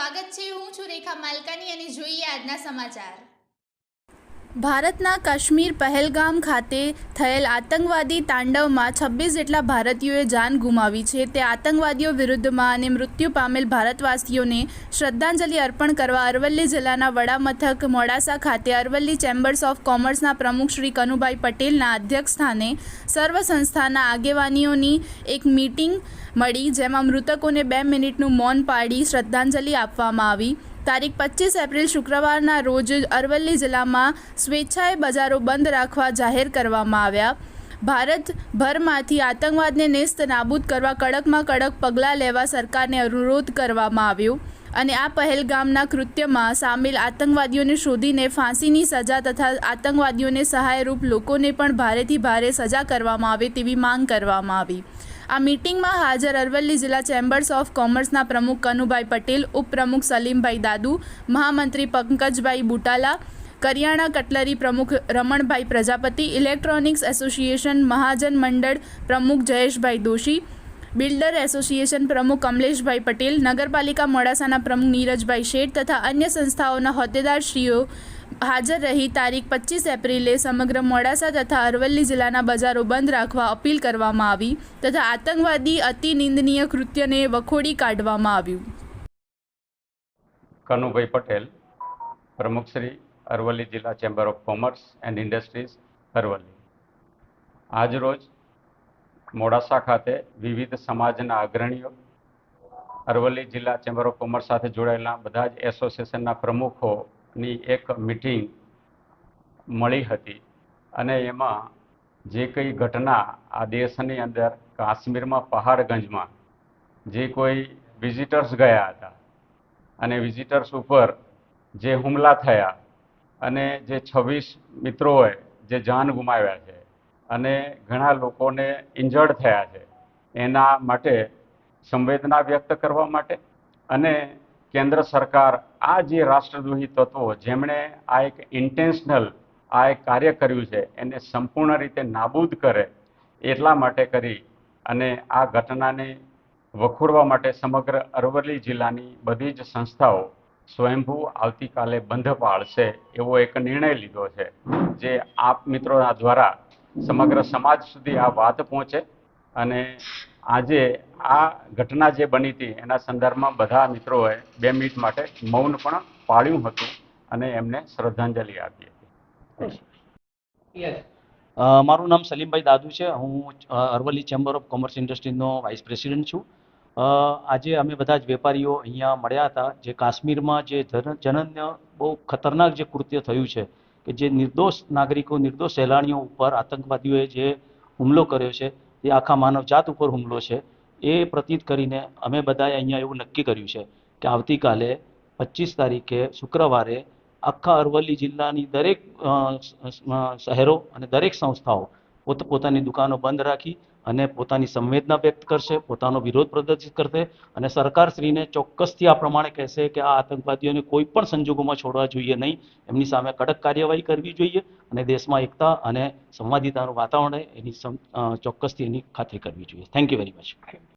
સ્વાગત છે. હું છું રેખા માલકાની અને જોઈએ આજના સમાચાર. ભારતના કાશ્મીર પહેલગામ ખાતે થયેલ આતંકવાદી તાંડવમાં છવ્વીસ જેટલા ભારતીયોએ જાન ગુમાવી છે. તે આતંકવાદીઓ વિરુદ્ધમાં અને મૃત્યુ પામેલ ભારતવાસીઓને શ્રદ્ધાંજલિ અર્પણ કરવા અરવલ્લી જિલ્લાના વડામથક મોડાસા ખાતે અરવલ્લી ચેમ્બર્સ ઓફ કોમર્સના પ્રમુખ શ્રી કનુભાઈ પટેલના અધ્યક્ષસ્થાને સર્વ સંસ્થાના આગેવાનીઓની એક મીટિંગ મળી, જેમાં મૃતકોને બે મિનિટનું મૌન પાડી શ્રદ્ધાંજલિ આપવામાં આવી. તારીખ પચીસ એપ્રિલ શુક્રવારના રોજ અરવલ્લી જિલ્લામાં સ્વેચ્છાએ બજારો બંધ રાખવા જાહેર કરવામાં આવ્યા. ભારતભરમાંથી આતંકવાદને નેસ્ત નાબૂદ કરવા કડકમાં કડક પગલાં લેવા સરકારને અનુરોધ કરવામાં આવ્યો અને આ પહેલગામના કૃત્યમાં સામેલ આતંકવાદીઓને શોધીને ફાંસીની સજા તથા આતંકવાદીઓને સહાયરૂપ લોકોને પણ ભારેથી ભારે સજા કરવામાં આવે તેવી માંગ કરવામાં આવી. આ મીટિંગમાં હાજર અરવલ્લી જિલ્લા ચેમ્બર્સ ઓફ કોમર્સના પ્રમુખ કનુભાઈ પટેલ, ઉપપ્રમુખ સલીમભાઈ દાદુ, મહામંત્રી પંકજભાઈ બુટાલા, કરિયાણા કટલરી પ્રમુખ રમણભાઈ પ્રજાપતિ, ઇલેક્ટ્રોનિક્સ એસોસિએશન મહાજન મંડળ પ્રમુખ જયેશભાઈ દોશી, બિલ્ડર એસોસિએશન પ્રમુખ કમલેશભાઈ પટેલ, નગરપાલિકા મોડાસાના પ્રમુખ નીરજભાઈ શેઠ તથા અન્ય સંસ્થાઓના હોદ્દેદારશ્રીઓ હાજર રહી તારીખ પચીસ એપ્રિલે સમગ્ર મોડાસા તથા અરવલ્લી જિલ્લાના બજારો બંધ રાખવા અપીલ કરવામાં આવી તથા આતંકવાદી અતિ નિંદનીય કૃત્યને વખોડી કાઢવામાં આવ્યું. કનુભાઈ પટેલ પ્રમુખશ્રી અરવલ્લી જિલ્લા chamber of commerce and industries, Aravalli. આજરોજ મોડાસા ખાતે વિવિધ સમાજના અગ્રણીઓ, અરવલ્લી જિલ્લા ચેમ્બર ઓફ કોમર્સ સાથે જોડાયેલા બધા જ એસોસિએશનના પ્રમુખોની એક મિટિંગ મળી હતી અને એમાં જે કંઈ ઘટના આ દેશની અંદર કાશ્મીરમાં પહાડગંજમાં જે કોઈ વિઝિટર્સ ગયા હતા અને વિઝિટર્સ ઉપર જે હુમલા થયા અને જે છવ્વીસ મિત્રોએ જે જાન ગુમાવ્યા છે અને ઘણા લોકોને ઇન્જર્ડ થયા છે એના માટે સંવેદના વ્યક્ત કરવા માટે અને કેન્દ્ર સરકાર આ જે રાષ્ટ્રદ્રોહી તત્વો જેમણે આ એક ઇન્ટેન્શનલ આ એક કાર્ય કર્યું છે, એને સંપૂર્ણ રીતે નાબૂદ કરે એટલા માટે કરી અને આ ઘટનાને વખોડવા માટે સમગ્ર અરવલ્લી જિલ્લાની બધી જ સંસ્થાઓ સ્વયંભૂ આવતીકાલે બંધ પાળશે એવો એક નિર્ણય લીધો છે. જે આપ મિત્રોના દ્વારા સમગ્ર સમાજ સુધી આ વાત પહોંચે અને આજે આ ઘટના જે બની હતી એના સંદર્ભમાં બધા મિત્રોએ બે મિનિટ માટે મૌન પણ પાળ્યું હતું અને એમને શ્રદ્ધાંજલિ આપી હતી. મારું નામ સલીમભાઈ દાદુ છે. હું અરવલ્લી ચેમ્બર ઓફ કોમર્સ ઇન્ડસ્ટ્રીનો વાઇસ પ્રેસિડેન્ટ છું. આજે અમે બધા જ વેપારીઓ અહીંયા મળ્યા હતા જે કાશ્મીરમાં જે જન- જનન્ય બહુ ખતરનાક જે કૃત્ય થયું છે કે જે નિર્દોષ નાગરિકો નિર્દોષ સહેલાણીઓ ઉપર આતંકવાદીઓએ જે હુમલો કર્યો છે એ આખા માનવજાત ઉપર હુમલો છે, એ પ્રતીત કરીને અમે બધાએ અહીંયા એવું નક્કી કર્યું છે કે આવતીકાલે પચીસ તારીખે શુક્રવારે આખા અરવલ્લી જિલ્લાની દરેક શહેરો અને દરેક સંસ્થાઓ પોત, પોતાની દુકાનો બંધ રાખી અને પોતાની સંવેદના વ્યક્ત કરશે, પોતાનો વિરોધ પ્રદર્શિત કરશે અને સરકારશ્રીને ચોક્કસથી આ પ્રમાણે કહેશે કે આ આતંકવાદીઓને કોઈ પણ સંજોગોમાં છોડવા જોઈએ નહીં. એમની સામે કડક કાર્યવાહી કરવી જોઈએ અને દેશમાં એકતા અને સંવાદિતાનું વાતાવરણ એની ચોક્કસથી એની ખાતરી કરવી જોઈએ. Thank you very much